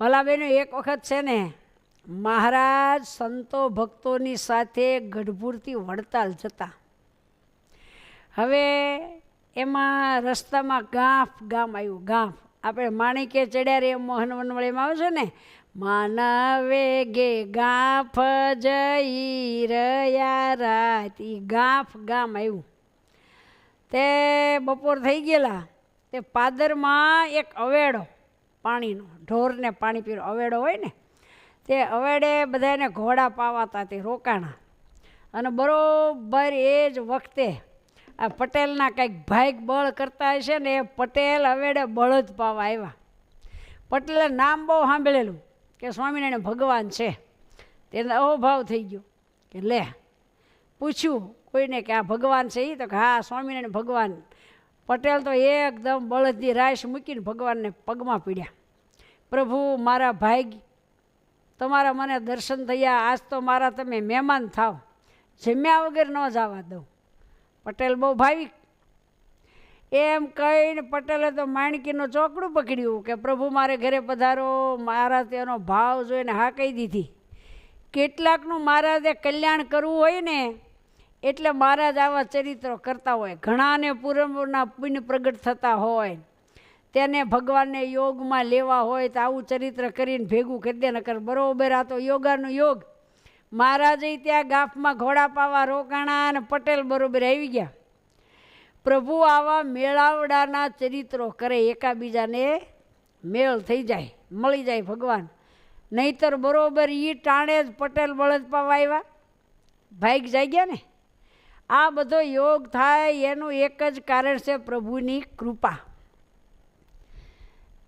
ભલાબેનો એક વખત છે ને, મહારાજ સંતો ભક્તોની સાથે ગઢપુરથી વડતાલ જતા. હવે એમાં રસ્તામાં ગાંફ, ગામ આવ્યું, ગાંફ. આપણે માણિકે ચડ્યા રે મોહન વનવળીમાં આવે છે ને, માનવે ગે ગાંફ જઈ રહ્યા રાત. ગાંફ, ગામ આવ્યું. તે બપોર થઈ ગયેલા. તે પાદરમાં એક અવેડો. પાણીનો, ઢોરને પાણી પીરો, અવેડો હોય ને, તે અવેડે બધાને ઘોડા પાવાતા તે રોકાણા. અને બરોબર એ જ વખતે આ પટેલના કંઈક ભાઈક બળ કરતા હશે ને, એ પટેલ અવેડે બળદ પાવા આવ્યા. પટેલે નામ બહુ સાંભળેલું કે સ્વામિનારાયણ ભગવાન છે. તેને અહોભાવ થઈ ગયો કે લે, પૂછ્યું કોઈને કે આ ભગવાન છે એ તો કે હા, સ્વામિનારાયણ ભગવાન પટેલ તો એકદમ બળદની રાશ મૂકીને ભગવાનને પગમાં પીડ્યા. પ્રભુ, મારા ભાઈ, તમારા મને દર્શન થયા. આજ તો મારા તમે મહેમાન થાવ. જમ્યા વગર ન જવા દઉં. પટેલ બહુ ભાવિક. એમ કહીને પટેલે તો માણકીનું ચોકડું પકડ્યું કે, પ્રભુ, મારે ઘરે પધારો. મારા તેનો ભાવ જોઈને હા કહી દીધી. કેટલાકનું મહારાજે કલ્યાણ કરવું હોય ને એટલે મહારાજ આવા ચરિત્રો કરતા હોય. ઘણાને પૂર્વના પુણ્ય પ્રગટ થતા હોય. તેને ભગવાનને યોગમાં લેવા હોય તો આવું ચરિત્ર કરીને ભેગું કરી દે, નકર બરોબર આ તો યોગાનો યોગ. મહારાજે ત્યાં ગાફમાં ઘોડા પાવા રોકાણા અને પટેલ બરોબર આવી ગયા. પ્રભુ આવા મેળાવડાના ચરિત્રો કરે, એકાબીજાને મેળ થઈ જાય, મળી જાય ભગવાન. નહીતર બરોબર એ ટાણે જ પટેલ બળદ પાવા આવ્યા. ભાઈક જાગ્યા ને? આ બધો યોગ થાય એનું એક જ કારણ છે પ્રભુની કૃપા.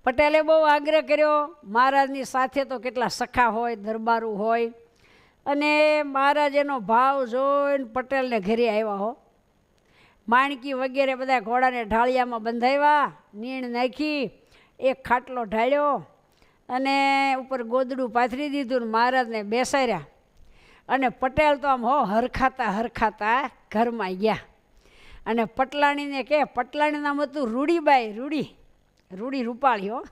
પટેલે બહુ આગ્રહ કર્યો, મહારાજની સાથે તો કેટલા સખા હોય, દરબારું હોય, અને મહારાજ એનો ભાવ જોઈને પટેલને ઘરે આવ્યા હો. માણકી વગેરે બધા ઘોડાને ઢાળિયામાં બંધાવ્યા, નીણ નાખી, એક ખાટલો ઢાળ્યો, અને ઉપર ગોદડું પાથરી દીધું ને મહારાજને બેસાડ્યા. અને પટેલ તો આમ હો હરખાતા હરખાતા ઘરમાં ગયા. અને પટલાણીને કે પટલાણી નામ હતું રૂડીબાઈ, રૂડી. રૂડી રૂપાળી હો.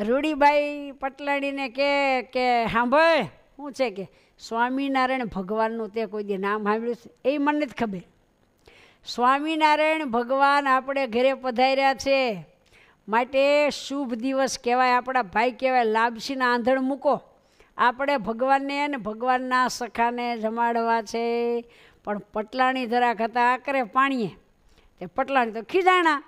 રૂડીબાઈ પટલાણીને કે કે સાંભળ શું છે કે સ્વામિનારાયણ ભગવાનનું તે કોઈ દી નામ સાંભળ્યું છે? એ મને જ ખબર. સ્વામિનારાયણ ભગવાન આપણે ઘરે પધાર્યા છે. માટે શુભ દિવસ કહેવાય, આપણા ભાઈ કહેવાય લાભસીના આંધણ મૂકો. આપણે ભગવાનને અને ભગવાનના સખાને જમાડવા છે. પણ પટલાણી જરાક હતા આકરે પાણીએ. તે પટલાણી તો ખીજાણા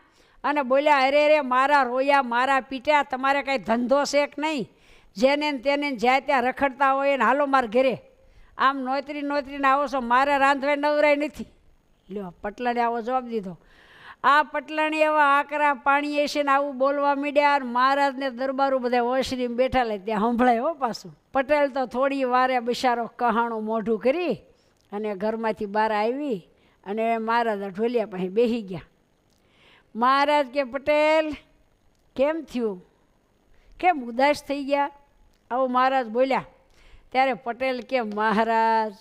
અને બોલ્યા, અરે રે મારા રોયા, મારા પીટ્યા, તમારે કાંઈ ધંધો છે કે નહીં? જેને તેને જ્યાં ત્યાં રખડતા હોય ને હાલો માર ઘરે. આમ નોતરી નોતરીને આવો છો, મારે રાંધવા નવરાય નથી. લ્યો પટલાણી આવો જવાબ દીધો. આ પટલાણી એવા આકરા પાણી છે ને આવું બોલવા મીડ્યા અને મહારાજને દરબારું બધા ઓશરીમાં બેઠા લે, ત્યાં સંભળાય હો પાછું. પટેલ તો થોડી વારે બિચારો કહાણું મોઢું કરી અને ઘરમાંથી બહાર આવી અને મહારાજ ઢોલિયા પાસે બેસી ગયા. મહારાજ કે, પટેલ, કેમ થયું? કેમ ઉદાસ થઈ ગયા? આવું મહારાજ બોલ્યા, ત્યારે પટેલ કે, મહારાજ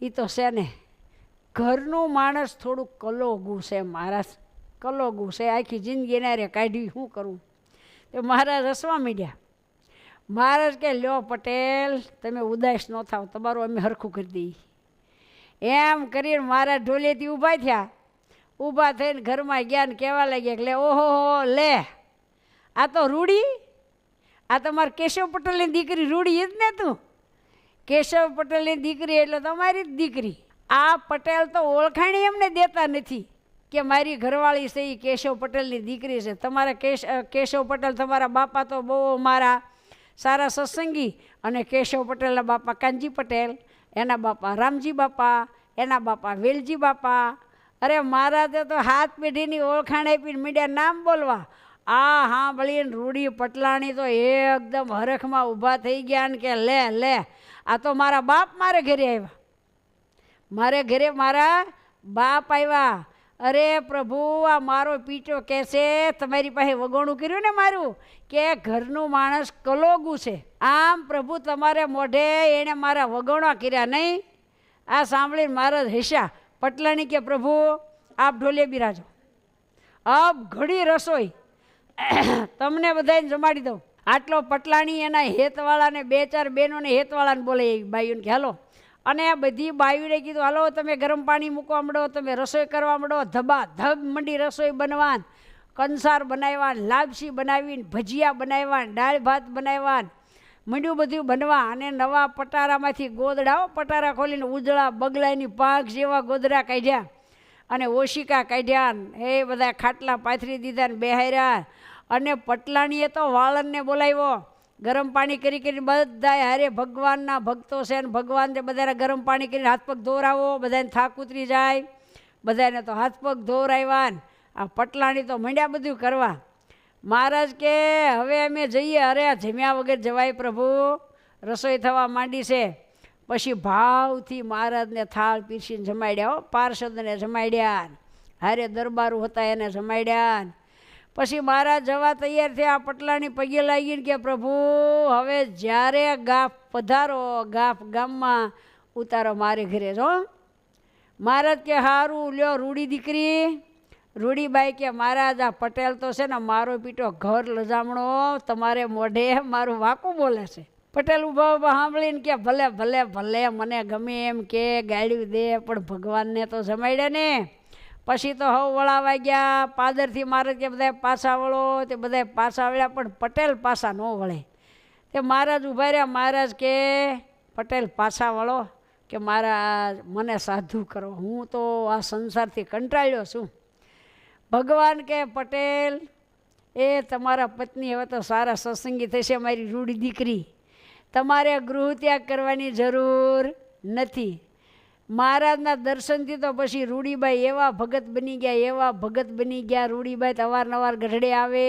એ તો છે ને, ઘરનું માણસ થોડુંક કલોગું છે મહારાજ. કલોગું છે. આખી જિંદગી રે કાઢી શું કરવું તો મહારાજ હસવા માંડ્યા. મહારાજ કે, લ્યો પટેલ, તમે ઉદાસ ન થાવ, તમારું અમે હરખું કરી દઈએ. એમ કરીને મારા ઢોલેથી ઊભા થયા. ઊભા થઈને ઘરમાં ગયા ને કહેવા લાગ્યા કે, લે, ઓહો લે, આ તો રૂડી. આ તમારા કેશવ પટેલની દીકરી, રૂડી જ ને તું? કેશવ પટેલની દીકરી એટલે તમારી જ દીકરી. આ પટેલ તો ઓળખાણી એમને દેતા નથી કે મારી ઘરવાળી છે એ કેશવ પટેલની દીકરી છે. તમારા કેશ કેશવ પટેલ, તમારા બાપા તો બહુ મારા સારા સત્સંગી અને કેશવ પટેલના બાપા, કાનજી પટેલ, એના બાપા, રામજી બાપા, એના બાપા, વેલજી બાપા. અરે મહારાજે તો હાથ પેઢીની ઓળખાણ આપી મીડિયા નામ બોલવા. આ હા બળીને રૂડી પટલાણી તો એકદમ હરખમાં ઊભા થઈ ગયા ને કે લે લે, આ તો મારા બાપ મારે ઘરે આવ્યા. મારે ઘરે મારા બાપ આવ્યા. અરે પ્રભુ, આ મારો પીટો કહેશે તમારી પાસે વગોણું કર્યું ને મારું? કે ઘરનું માણસ કલોગું છે. આમ પ્રભુ, તમારે મોઢે એણે મારા વગોણા કર્યા નહીં. આ સાંભળીને મારા હિસ્સા પટલાણી કે પ્રભુ, આપ ઢોલે બિરાજો. આપ ઘડી રસોઈ. તમને બધાને જમાડી દઉં. આટલો પટલાણી એના હેતવાળાને બે ચાર બહેનોને હેતવાળાને બોલે એ બાઈઓને કે, હાલો અને બધી બાયુને કીધું, હાલો, તમે ગરમ પાણી મૂકવા માંડો, તમે રસોઈ કરવા માંડો. ધબા, ધબ મંડી રસોઈ બનવાન, કંસાર બનાવ્યા લાપસી બનાવીને, ભજીયા બનાવ્યા દાળ ભાત બનાવ્યા મંડ્યું બધું બનવા અને નવા પટારામાંથી ગોદડાઓ પટારા ખોલીને ઉજળા બગલાની પાક જેવા ગોદડા કાઢ્યા અને ઓશિકા કાઢ્યા એ બધા ખાટલા પાથરી દીધા ને બેહાર્યા. અને પટલાણીએ તો વાળનને બોલાવ્યો ગરમ પાણી કરી કરીને બધાય હારે ભગવાનના ભક્તો છે ને ભગવાન તે બધાને ગરમ પાણી કરીને હાથ પગ ધોરાવો બધાને થાક ઉતરી જાય બધાને તો હાથ પગ ધોરાવ્યા આ પટલાણી તો મંડ્યા બધું કરવા. મહારાજ કે, હવે અમે જઈએ અરે આ જમ્યા વગર જવાય પ્રભુ, રસોઈ થવા માંડી છે. પછી ભાવથી મહારાજને થાળ પીરસીને જમાડ્યા હો, પાર્ષદને જમાડ્યા હારે દરબારું હતા એને જમાડ્યા પછી મહારાજ જવા તૈયાર થયા પટલાની પગે લાગીને કે, પ્રભુ, હવે જ્યારે ગાફ પધારો, ગાફ ગામમાં ઉતારો મારે ઘરે. જો, મહારાજ કે સારું લ્યો, રૂડી દીકરી. રૂડીબાઈ કે, મહારાજ, આ પટેલ તો છે ને, મારો પીટો ઘર લજામણો, તમારે મોઢે મારું વાકું બોલે છે. પટેલ ઊભા ઊભા સાંભળીને કે, ભલે ભલે ભલે, મને ગમે એમ કે, ગાળ્યું દે, પણ ભગવાનને તો જમાડ્યા ને. પછી તો હવ વળાવા ગયા પાદરથી મહારાજ કે બધા પાછા વળો, તે બધા પાછા વળ્યા, પણ પટેલ પાછા ન વળે. તે મહારાજ ઊભા રહ્યા, મહારાજ કે, પટેલ પાછા વળો, કે મહારાજ, મને સાધુ કરો. હું તો આ સંસારથી કંટાળ્યો છું. ભગવાન કે, પટેલ, એ તમારા પત્ની હવે તો સારા સત્સંગી થશે, મારી રૂડી દીકરી. તમારે ગૃહ ત્યાગ કરવાની જરૂર નથી. મહારાજના દર્શનથી તો પછી રૂડીબાઈ એવા ભગત બની ગયા, એવા ભગત બની ગયા, રૂડીબાઈ તો અવારનવાર ગઢડે આવે,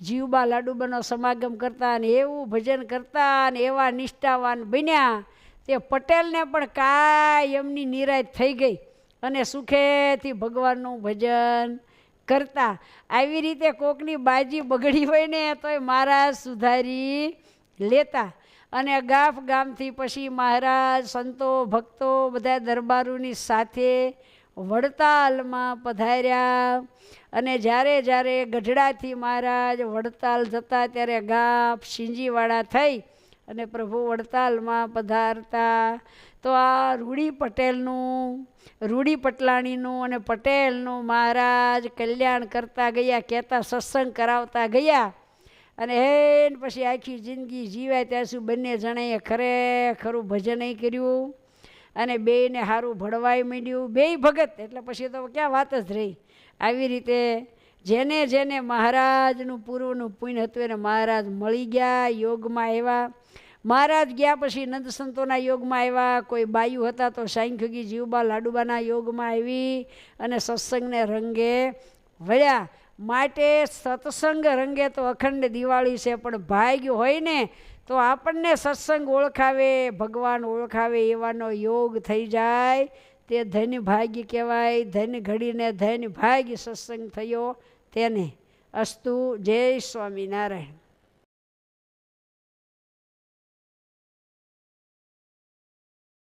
જીવબા લાડુબાનો સમાગમ કરતા અને એવું ભજન કરતા અને એવા નિષ્ઠાવાન બન્યા. તે પટેલને પણ કાંઈ એમની નિરાશ થઈ ગઈ અને સુખેથી ભગવાનનું ભજન કરતા. આવી રીતે કોકની બાજી બગડી હોય ને, તોય મહારાજ સુધારી લેતા. અને ગાફ ગામથી પછી મહારાજ, સંતો, ભક્તો બધા દરબારોની સાથે વડતાલમાં પધાર્યા. અને જ્યારે જ્યારે ગઢડાથી મહારાજ વડતાલ જતા ત્યારે ગાફ સિંજીવાળા થઈ અને પ્રભુ વડતાલમાં પધારતા. તો આ રૂડી પટેલનું, રૂડી પટલાણીનું અને પટેલનું મહારાજ કલ્યાણ કરતા ગયા, કહેતા સત્સંગ કરાવતા ગયા. અને હે પછી આખી જિંદગી જીવાય ત્યાં સુધી બંને જણાએ ખરેખરું ભજનય કર્યું. અને બેયને સારું ભળવાય માંડ્યું. બેય ભગત, એટલે પછી તો ક્યાં વાત જ રહી? આવી રીતે જેને જેને મહારાજનું પૂર્વનું પુણ્ય હતું એને મહારાજ મળી ગયા, યોગમાં આવ્યા. મહારાજ ગયા પછી નંદ સંતોના યોગમાં આવ્યા. કોઈ બાયુ હતા તો સાંખ્યોગી જીવબા લાડુબાના યોગમાં આવી અને સત્સંગને રંગે વળ્યા. માટે સત્સંગ રંગે તો અખંડ દિવાળી છે, પણ ભાગ્ય હોય ને, તો આપણને સત્સંગ ઓળખાવે, ભગવાન ઓળખાવે એવાનો યોગ થઈ જાય. તે ધન ભાગ્ય કહેવાય, ધન ઘડીને ધન ભાગ્ય સત્સંગ થયો, તેને અસ્તુ જય સ્વામિનારાયણ.